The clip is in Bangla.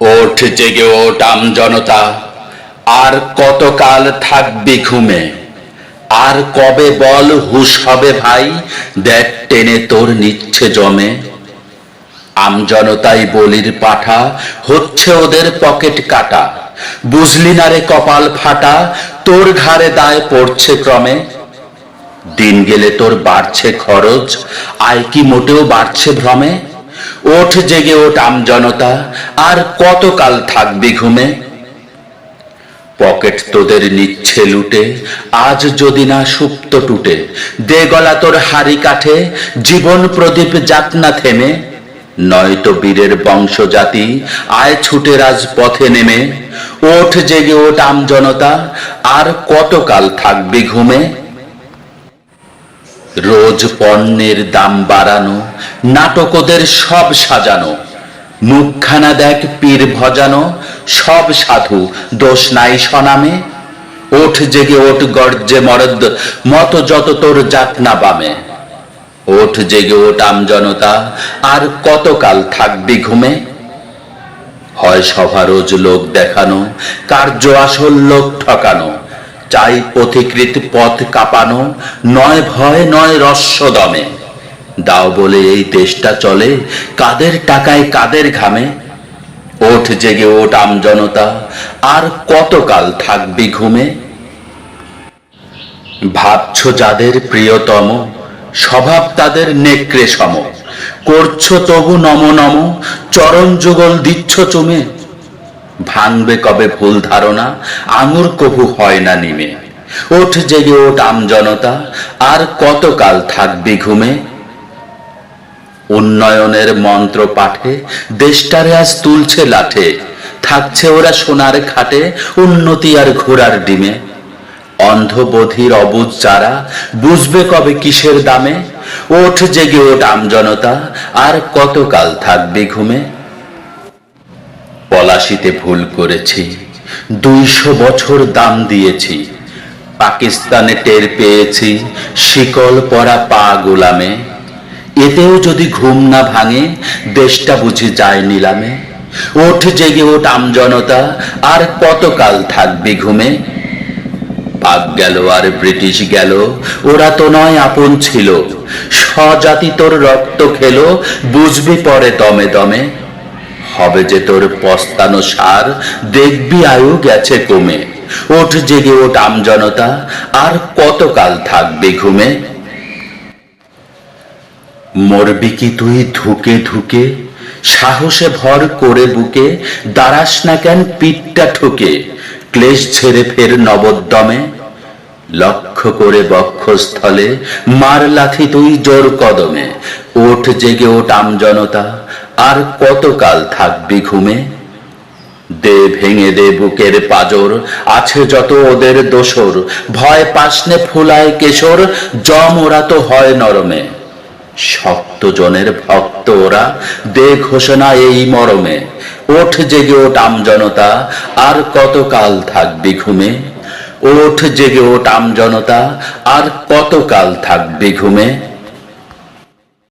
ওঠ জেগে ওঠ আম জনতা। আর কতকাল থাকবি ঘুমে? আর কবে বল হুশ হবে ভাই? দেখ টেনে তোর নিচ্ছে জমে। আম জনতাই বলির পাঠা, হচ্ছে ওদের পকেট কাটা। বুঝলি না রে কপাল ফাটা, তোর ঘাড়ে দায় পড়ছে ক্রমে। দিন গেলে তোর বাড়ছে খরচ, আয় কি মোটেও বাড়ছে ভ্রমে? ওঠ জেগে ওঠ আম জনতা, আর কতকাল থাকবি ঘুমে? পকেট তোদের নিচ্ছে লুটে, আজ যদি না সুপ্ত টুটে, দে গলা তোর হাড়ি কাঠে, জীবন প্রদীপ যাক না থেমে। নয়তো বীরের বংশ জাতি আয় ছুটে রাজ পথে নেমে। ওঠ জেগে ওঠ আম জনতা, আর কতকাল থাকবি ঘুমে? রোজ পণ্যের দাম বাড়ানো নাটক ওদের সব সাজানো, মুখখানা দেখ পীর ভজানো, সব সাধু দোষ নাই সনামে, ওঠ জেগে ওঠ গর্জে মরদ, মত যত তোর যাক বামে। ওঠ জেগে ওঠ আম জনতা, আর কতকাল থাকবি ঘুমে? হয় সভা রোজ লোক দেখানো, কার্য আসল লোক ঠকানো। চাই পথিকৃত পথ কাঁপানো, নয় ভয়, নয় রস্য দমে। দাও বলে এই দেশটা চলে, কাদের টাকায় কাদের ঘামে। ওঠ জেগে ওঠ আম জনতা, আর কতকাল থাকবি ঘুমে? ভাবছ যাদের প্রিয়তম, স্বভাব তাদের নেকড়ে সম। করছ তবু নম নম, চরণ যুগল দিচ্ছ চুমে। ভাঙবে কবে ভুল ধারণা? আঙুর কভু হয় না নিমে। ওঠ জেগে ওঠ আম জনতা, আর কতকাল থাকবি ঘুমে? উন্নয়নের মন্ত্র পাঠে, দেশটারে আজ তুলছে লাঠে। থাকছে ওরা সোনার খাটে, উন্নতি আর ঘোড়ার ডিমে। অন্ধবোধির অবুজ চারা বুঝবে কবে কিসের দামে? ওঠ জেগে ওঠ আম জনতা, আর কতকাল থাকবি ঘুমে? পলাশিতে ভুল করেছি। দুইশো বছর দাম দিয়েছি। পাকিস্তানে টের পেয়েছি শিকল পরা পা গোলামে। এতেও যদি ঘুম না ভাঙে, দেশটা বুঝি যায় নিলামে। ওঠ জেগে ওঠ আম জনতা আর কতকাল থাকবি ঘুমে? পাক গেল আর ব্রিটিশ গেল, ওরা তো নয় আপন ছিল। স্বজাতি তোর রক্ত খেলো, বুঝবি পরে দমে দমে। হবে যে তোর পস্তানো সার? দেখবি আয়ু গেছে কমে। ওঠ জেগে ওঠ আম জনতা আর কতকাল থাকবে ঘুমে? মরবি কি তুই ধুকে ধুকে? সাহসে ভর করে বুকে, দাঁড়াস না কেন পিঠটা ঠুকে? ক্লেশ ছেড়ে ফের নবদ্যমে। লক্ষ্য করে বক্ষস্থলে মার লাথি তুই জোর কদমে। ওঠ জেগে ওঠ আম জনতা আর কতকাল থাকবি ঘুমে? দে ভেঙে দে বুকের পাজর, আছে যত ওদের দোসর। ভয় পাসনে ফুলায় কেশর, জম ওরা তো হয় নরমে। শক্ত জনের ভক্ত ওরা, দে ঘোষণা এই মরমে। ওঠ জেগে ওঠ জনতা, আর কতকাল থাকবি ঘুমে? ওঠ জেগে ওঠ জনতা, আর কতকাল থাকবি ঘুমে?